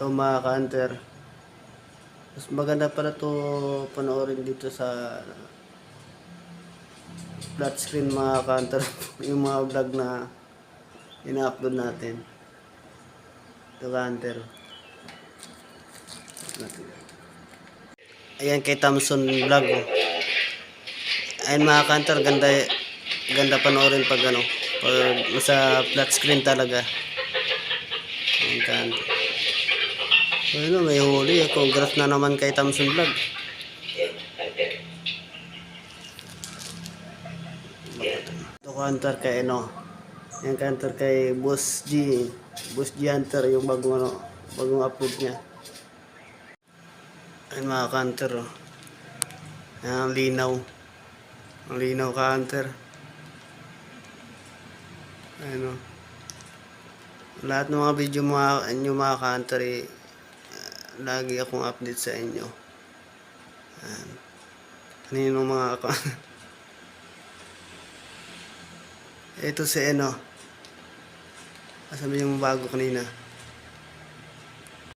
So mga ka-hunter, mas maganda pala to panoorin dito sa flat screen mga ka-hunter, yung mga vlog na ina-upload natin. Ito ka-hunter. Ayan kay Thompson vlog. Ayan mga ka-hunter, ganda, ganda panoorin pag ano, pag nasa flat screen talaga. Ayan ka-hunter. Ano, may huli. Congrats na naman kay Thompson Vlog. Ito hunter kay ano. Yan hunter kay Boss G. Boss G Hunter yung bagong ano, bagong upload niya. Ay mga ka-hunter oh. Yan ang linaw. Ang linaw ka hunter. Ayun oh. Lahat ng mga video mga, inyo mga ka-hunter eh, lagi akong update sa inyo. Ayan. Kanino mga ako. Ito si ano. Asabi yung bago kanina.